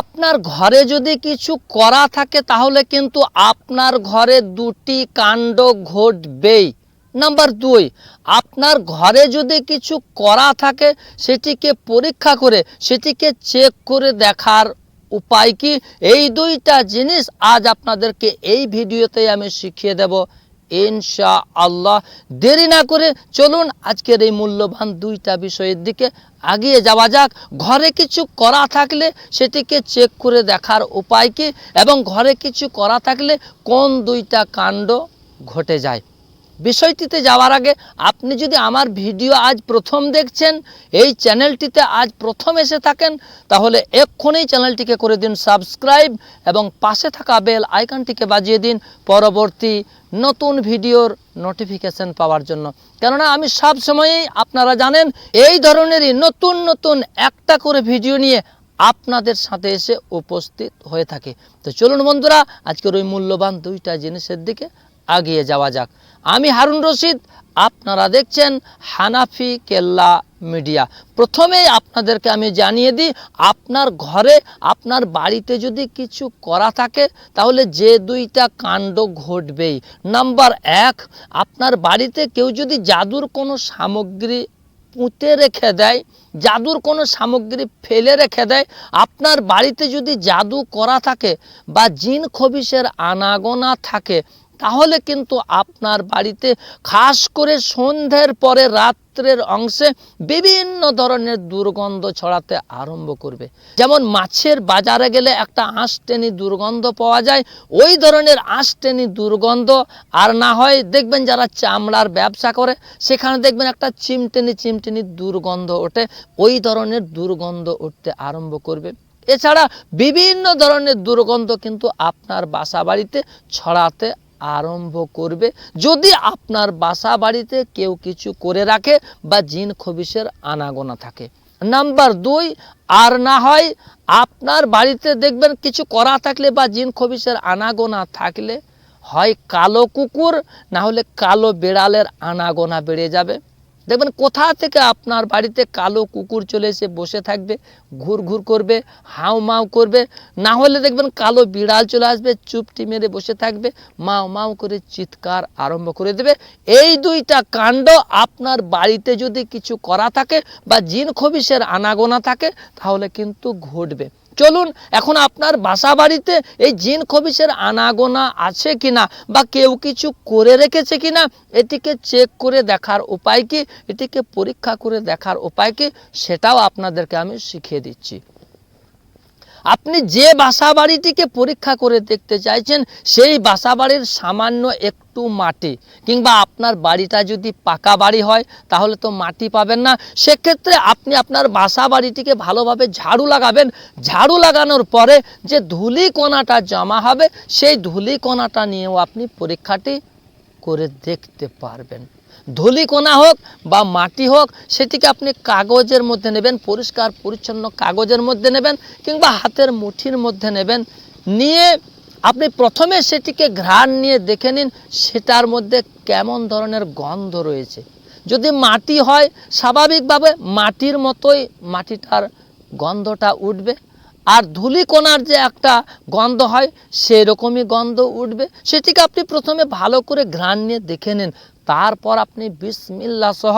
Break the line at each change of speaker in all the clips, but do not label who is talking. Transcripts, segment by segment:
আপনার ঘরে যদি কিছু করা থাকে, তাহলে কিন্তু আপনার ঘরে দুটি কাণ্ড ঘটবেই। নাম্বার দুই, আপনার ঘরে যদি কিছু করা থাকে, সেটিকে পরীক্ষা করে, সেটিকে চেক করে দেখার উপায় কি? এই দুইটা জিনিস আজ আপনাদেরকে এই ভিডিওতে আমি শিখিয়ে দেব। ইনশা আল্লাহ দেরি না করে চলুন, আজকের এই মূল্যবান দুইটা বিষয়ের দিকে আগিয়ে যাওয়া যাক। ঘরে কিছু করা থাকলে সেটিকে চেক করে দেখার উপায় কি? এবং ঘরে কিছু করা থাকলে কোন দুইটা কাণ্ড ঘটে যায়? বিষয়টিতে যাওয়ার আগে আপনি যদি আমার ভিডিও আজ প্রথম দেখছেন, এই চ্যানেলটিতে আজ প্রথম এসে থাকেন, তাহলে এক্ষুনি চ্যানেলটিকে করে দিন সাবস্ক্রাইব এবং পাশে থাকা বেল আইকনটিকে বাজিয়ে দিন পরবর্তী নতুন ভিডিওর নোটিফিকেশন পাওয়ার জন্য। কেননা আমি সব সময়ই, আপনারা জানেন, এই ধরনেরই নতুন নতুন একটা করে ভিডিও নিয়ে আপনাদের সাথে এসে উপস্থিত হয়ে থাকে। তো চলুন বন্ধুরা, আজকের ওই মূল্যবান দুইটা জিনিসের দিকে আগিয়ে যাওয়া যাক। আমি হারুন রশিদ, আপনারা দেখছেন হানাফি কেল্লা মিডিয়া। প্রথমেই আপনাদেরকে আমি জানিয়ে দিই, আপনার ঘরে, আপনার বাড়িতে যদি কিছু করা থাকে, তাহলে যে দুইটা কাণ্ড ঘটবেই। নাম্বার এক, আপনার বাড়িতে কেউ যদি জাদুর কোনো সামগ্রী পুঁতে রেখে দেয়, জাদুর কোনো সামগ্রী ফেলে রেখে দেয়, আপনার বাড়িতে যদি জাদু করা থাকে বা জিন খবিসের আনাগোনা থাকে তাহলে কিন্তু আপনার বাড়িতে খাস করে সন্ধ্যের পরে রাত্রের অংশে বিভিন্ন ধরনের দুর্গন্ধ ছড়াতে আরম্ভ করবে। যেমন মাছের বাজারে গেলে একটা আঁশটেনি দুর্গন্ধ পাওয়া যায়, ওই ধরনের আঁশটেনি দুর্গন্ধ আর না হয় দেখবেন যারা চামড়ার ব্যবসা করে, সেখানে দেখবেন একটা চিমটেনি চিমটেনি দুর্গন্ধ ওঠে, ওই ধরনের দুর্গন্ধ উঠতে আরম্ভ করবে। এছাড়া বিভিন্ন ধরনের দুর্গন্ধ কিন্তু আপনার বাসা বাড়িতে ছড়াতে আরম্ভ করবে। যদি আপনার বাসা বাড়িতে কেউ কিছু করে রাখে বা জিন খবিসের আনাগোনা থাকে। নাম্বার দুই, আর না হয় আপনার বাড়িতে দেখবেন কিছু করা থাকলে বা জিন খবিসের আনাগোনা থাকলে হয় কালো কুকুর, না হলে কালো বেড়ালের আনাগোনা বেড়ে যাবে। দেখবেন কোথা থেকে আপনার বাড়িতে কালো কুকুর চলে এসে বসে থাকবে, ঘুর ঘুর করবে হাউ মাউ করবে, না হলে দেখবেন কালো বিড়াল চলে আসবে, চুপটি মেরে বসে থাকবে, মাও মাও করে চিৎকার আরম্ভ করে দেবে। এই দুইটা কাণ্ড আপনার বাড়িতে যদি কিছু করা থাকে বা জিন খবিসের আনাগোনা থাকে, তাহলে কিন্তু ঘটবে। চলুন, এখন আপনার বাসা বাড়িতে এই জিন খবিসের আনাগোনা আছে কিনা বা কেউ কিছু করে রেখেছে কিনা, এটিকে চেক করে দেখার উপায় কি? এটিকে পরীক্ষা করে দেখার উপায় কি? সেটাও আপনাদেরকে আমি শিখিয়ে দিচ্ছি। আপনি যে বাসা বাড়িটিকে পরীক্ষা করে দেখতে চাইছেন, সেই বাসা বাড়ির সামান্য একটু মাটি, কিংবা আপনার বাড়িটা যদি পাকা বাড়ি হয়, তাহলে তো মাটি পাবেন না। সেক্ষেত্রে আপনি আপনার বাসা বাড়িটিকে ভালোভাবে ঝাড়ু লাগাবেন। ঝাড়ু লাগানোর পরে যে ধুলি কণাটা জমা হবে, সেই ধুলি কণাটা নিয়েও আপনি পরীক্ষাটি করে দেখতে পারবেন। ধুলিকণা হোক বা মাটি হোক, সেটিকে আপনি কাগজের মধ্যে নেবেন, পরিষ্কার, পরিচ্ছন্ন কাগজের মধ্যে নেবেন কিংবা হাতের মুঠির মধ্যে নেবেন। নিয়ে আপনি প্রথমে সেটিকে ঘ্রাণ নিয়ে দেখে নিন, সেটার মধ্যে কেমন ধরনের গন্ধ রয়েছে। যদি মাটি হয়, স্বাভাবিকভাবে মাটির মতোই মাটিটার গন্ধটা উঠবে। আর ধুলিকণার যে একটা গন্ধ হয়, সেরকমই গন্ধ উঠবে। সেটিকে আপনি প্রথমে ভালো করে ঘ্রাণ নিয়ে দেখে নিন তারপর আপনি বিসমিল্লা সহ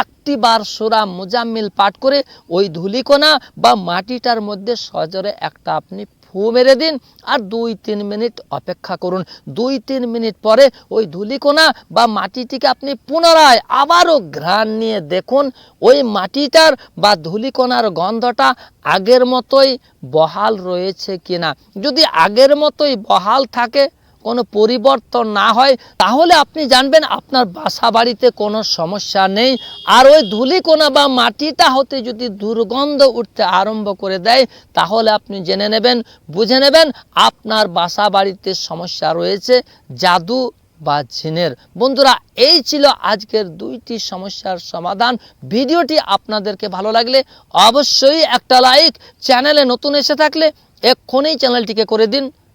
একটি বার সোরা মুজাম্মিল পাঠ করে ওই ধুলিকণা বা মাটিটার মধ্যে সজরে একটা আপনি ফু মেরে দিন আর দুই, তিন মিনিট অপেক্ষা করুন। দুই, তিন মিনিট পরে ওই ধুলিকোনা বা মাটিটিকে আপনি পুনরায় আবারও ঘ্রাণ নিয়ে দেখুন। ওই মাটিটার বা ধুলিকণার গন্ধটা আগের মতোই বহাল রয়েছে কিনা। যদি আগের মতোই বহাল থাকে কোনো পরিবর্তন না হয়, তাহলে আপনি জানবেন আপনার বাসা বাড়িতে কোনো সমস্যা নেই। আর ওই ধুলিকোনা বা মাটিটা হতে যদি দুর্গন্ধ উঠতে আরম্ভ করে দেয়, তাহলে আপনি জেনে নেবেন, বুঝে নেবেন আপনার বাসা বাড়িতে সমস্যা রয়েছে জাদু বা জিনের। বন্ধুরা, এই ছিল আজকের দুইটি সমস্যার সমাধান। ভিডিওটি আপনাদেরকে ভালো লাগলে অবশ্যই একটা লাইক, চ্যানেলে নতুন এসে থাকলে এক্ষুনি চ্যানেলটিকে করে দিন।